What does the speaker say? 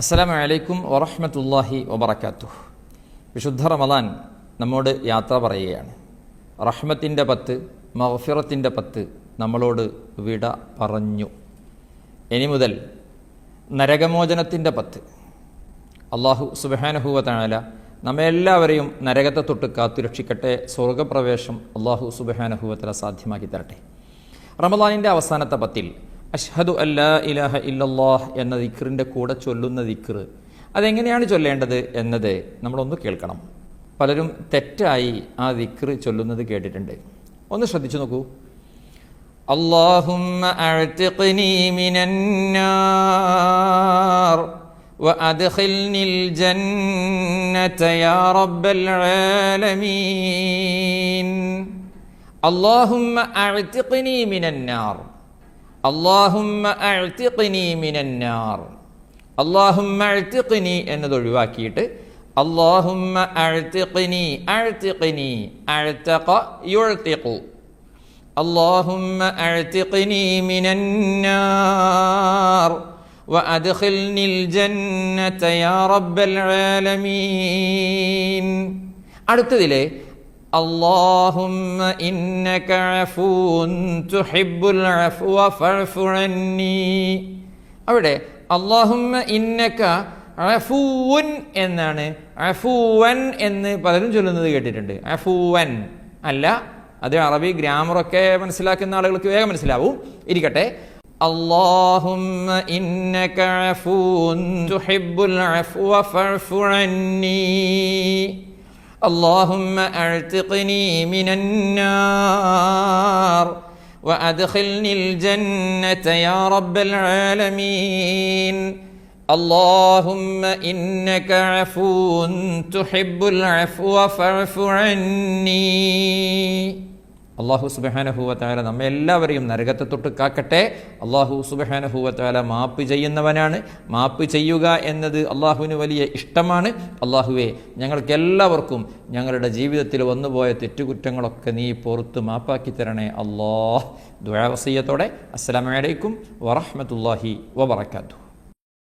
അസ്സലാമു വലൈക്കും വറഹ്മത്തുള്ളാഹി വബറകാതുഹു വിശുദ്ധ റമദാൻ നമ്മോട് യാത്ര പറയുകയാണ്. റഹ്മത്തിന്റെ പത്ത് മഹഫിറത്തിന്റെ പത്ത് നമ്മളോട് വിട പറഞ്ഞു. ഇനി മുതൽ നരകമോചനത്തിന്റെ പത്ത്. അള്ളാഹു സുബഹാനഹുവ നമ്മെല്ലാവരെയും നമ്മെ എല്ലാവരെയും നരകത്തെ തൊട്ട് കാത്തുരക്ഷിക്കട്ടെ സ്വർഗപ്രവേശം അള്ളാഹു സുബഹാനഹുവത്തല സാധ്യമാക്കി തരട്ടെ. റമദാനിന്റെ അവസാനത്തെ പത്തിൽ അഷ്ഹദു അല്ലാ ഇലാഹ ഇല്ലല്ലാഹ് എന്ന ദിക്റിൻ്റെ കൂടെ ചൊല്ലുന്ന ദിക്റ് അതെങ്ങനെയാണ് ചൊല്ലേണ്ടത് എന്നത് നമ്മളൊന്ന് കേൾക്കണം പലരും തെറ്റായി ആ ദിക്റ് ചൊല്ലുന്നത് കേട്ടിട്ടുണ്ട് ഒന്ന് ശ്രദ്ധിച്ചു നോക്കൂ اللهم أعتقني من النار وأدخلني الجنة يا رب العالمين اللهم أعتقني من النار اللهم أعتقني من النار اللهم أعتقني എന്നത് ഒഴിവാക്കിയിട്ട് اللهم أعتقني أعتقني أعتق يعتق اللهم اعتقني من النار وادخلني الجنة يا رب العالمين അടുത്തതിലെ اللهم إنك عفو تحب العفو فاعف عني അവിടെ അള്ളാഹുമ്മ ഇന്നക്ക അഫൂവൻ എന്നാണ് അഫൂവൻ എന്ന് പലരും ചൊല്ലുന്നത് കേട്ടിട്ടുണ്ട് അഫൂവൻ അല്ല അത് അറബി ഗ്രാമറൊക്കെ മനസ്സിലാക്കുന്ന ആളുകൾക്ക് വേഗം മനസ്സിലാവും ഇരിക്കട്ടെ اللهم إنك عفو تحب العفو فاعف عني اللهم أعتقني من النار وأدخلني الجنة يا رب العالمين. اللهم إنك عفو تحب العفو فاعف عني. അള്ളാഹു സുബഹാനഹുവത്തായ നമ്മെ എല്ലാവരെയും നരകത്തെ തൊട്ട് കാക്കട്ടെ. അള്ളാഹു സുബഹാനഹുവത്തായ മാപ്പ് ചെയ്യുന്നവനാണ്. മാപ്പ് ചെയ്യുക എന്നത് അള്ളാഹുവിന് വലിയ ഇഷ്ടമാണ്. അള്ളാഹുവെ ഞങ്ങൾക്ക് എല്ലാവർക്കും ഞങ്ങളുടെ ജീവിതത്തിൽ വന്നുപോയ തെറ്റുകുറ്റങ്ങളൊക്കെ നീ പുറത്ത് മാപ്പാക്കി തരണേ. അള്ളാഹ് ദുരാവസീയത്തോടെ അസ്സലാമലൈക്കും വറഹമത്തല്ലാഹി വബർക്കാത്തു